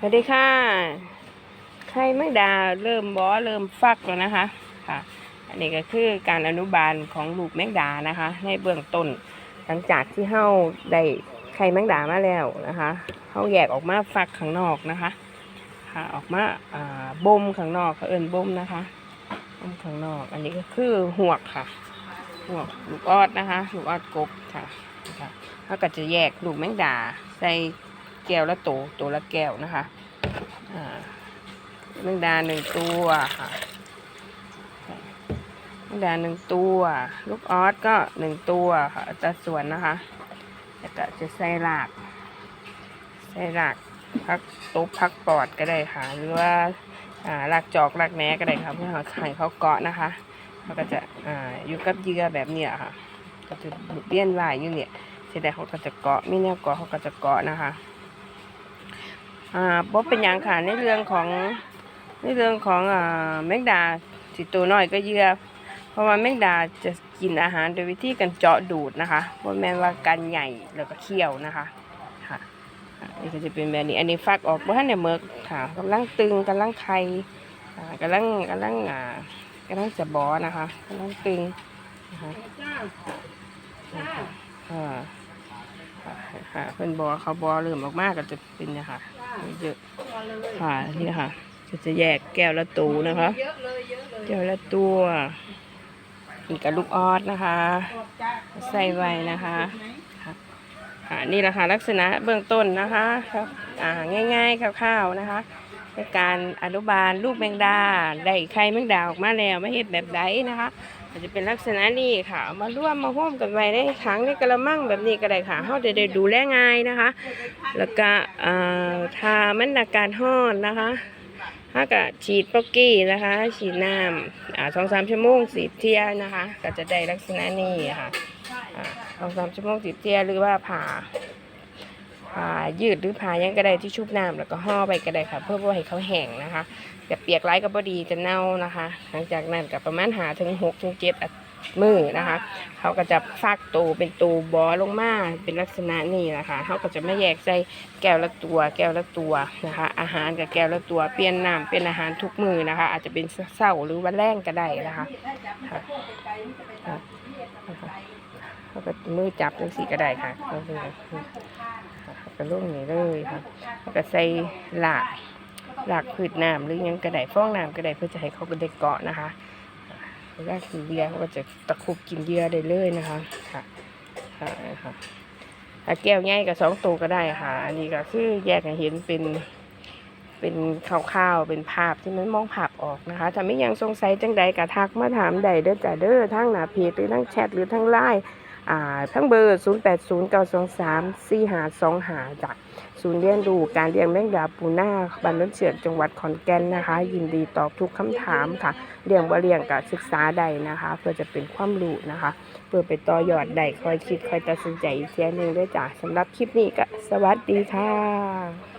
สวัสดีค่ะ ไข่แมงดาเริ่มบอเริ่มฟักแล้วนะคะค่ะ อันนี้ก็คือการอนุบาลของลูกแมงดานะคะ ในเบื้องต้น หลังจากที่เฮาได้ไข่แมงดามาแล้วนะคะเฮาแยกออกมาฟักข้างนอกนะคะ ค่ะออกมาอ่าบ่มข้างนอกเขาเอิ้นบ่มนะคะบ่มข้างนอก อันนี้ก็คือหวกค่ะหวกลูกออดนะคะ ลูกออดกบค่ะค่ะเขาก็จะแยกลูกแมงดาใส่ แก้วละโตตัวละแก้วนะคะอ่าแมงดาหนึ่งตัวค่ะแมงดาหนึ่งตัว ลูกออสก็หนึ่งตัวค่ะอัตราส่วนนะคะแล้วก็จะใส่หลากใส่หลากพักตุ๊บพักปอดก็ได้ค่ะ หรือว่าอ่าหลากจอกหลากแหนก็ได้ค่ะเพื่อให้เขาเกาะนะคะเขาก็จะอ่าอยู่กับเยื่อแบบเนี้ยค่ะก็จะเลี้ยนว่ายอยู่เนี่ยเสร็จแล้วเขาก็จะเกาะไมีแนวเกาะเขาก็จะเกาะนะคะ อ่าบ่เป็นอย่างค่ะในเรื่องของในเรื่องของอ่าแมงดาสิตัวน้อยก็เยื่อเพราะว่าแมงดาจะกินอาหารโดยวิธีการเจาะดูดนะคะบ่แม่นว่าการใหญ่แล้วก็เคี่ยวนะคะค่ะอ่านี่ก็จะเป็นแบบนี้อันนี้ฟักออกบ่ทันได้เมิกค่ะกำลังตึงกำลังไข่อ่ากำลังกำลังอ่ากำลังจะบอนะคะกำลังตึงนะคะค่ะอ่าค่ะเพิ่อนบอเขาบอเริ่มออกมากก็จะเป็นเนยคะ เยอะค่ะนี่นะคะก็จะแยกแก้วละตูนะคะเยอะเลยเยอะเลยแก้วละตัวอีกกับลูกออสนะคะ ใส่ไว้นะคะค่ะค่ะนี่แหละค่ะลักษณะเบื้องต้นนะคะครับอ่าง่ายๆคร่าวๆนะคะ ในการอนุบาลลูกแมงดาได้ไข่แมงดาออกมาแล้วไม่เห็ดแบบใดนะคะอาจจะเป็นลักษณะนี้ค่ะเอามาร่วมมาห้อมกันไว้ในถังในกระมังแบบนี้ก็ได้ค่ะเขาจะได้ดูแลง่ายนะคะ แล้วก็ทามันอาการห้อนนะคะถ้าก็ฉีดป๊อกกี้นะคะ ฉีดน้ำสองสามชั่วโมงสีเทียนะคะ ก็จะได้ลักษณะนี้ค่ะสองสามชั่วโมงสีเทียหรือว่าผ่า ผ่ายืดหรือผ่ายังก็ได้ที่ชุบน้ำแล้วก็ห่อไปก็ได้ค่ะ เพื่อว่าให้เขาแห้งนะคะแต่เปียกไร้ก็พอดีจะเน่านะคะ หลังจากนั้นก็ประมาณหาถึงหกถึงเจ็ดมือนะคะ เขาก็จะฟักตูเป็นตูบอลงมาเป็นลักษณะนี้นะคะ เขาก็จะไม่แยกใส่แก้วละตัว แก้วละตัวนะคะ อาหารกับแก้วละตัว เปลี่ยนน้ำเป็นอาหารทุกมือนะคะ อาจจะเป็นเศร้าหรือวันแรงก็ได้นะคะเขาก็มือจับจังสีก็ได้ค่ะ ก็เขาก็ลงนี่เลยค่ะเขาก็ใส่หลากหลากพืชน้ำหรือยังก็ไดฟองน้ำก็ไดเพื่อจะให้เขาเป็นได้เกาะนะคะเวลากินเบียร์เขาก็จะตะคุบกินเบียร์ได้เลยนะคะค่ะค่ะค่ะแก้วง่ายกับสองตัวก็ได้ค่ะ อันนี้ก็คือแยกให้เห็นเป็นเป็นข่าวๆ เป็นภาพที่มันมองภาพออกนะคะถ้าไม่ยังสงสัยจังใดก็ทักมาถามใดเด้อจ้าเด้อทั้งหน้าเพจหรือทั้งแชทหรือทั้งไลน์ อ่าทั้งเบอร์ 0 8 0 9 2 3 4 5 2 5จากศูนย์เรียนรู้การเลี้ยงแมงดาปูนาบ้านน้นเฉียดจังหวัดขอนแก่นนะคะ ยินดีตอบทุกคำถามค่ะเลี้ยงบ่เลี้ยงกับศึกษาใดนะคะ เพื่อจะเป็นความรู้นะคะ เพื่อไปต่อยอดใดคอยคิดคอยตัดสินใจอีกเทียหนึ่งด้วยจ้ะสำหรับคลิปนี้ก็สวัสดีค่ะ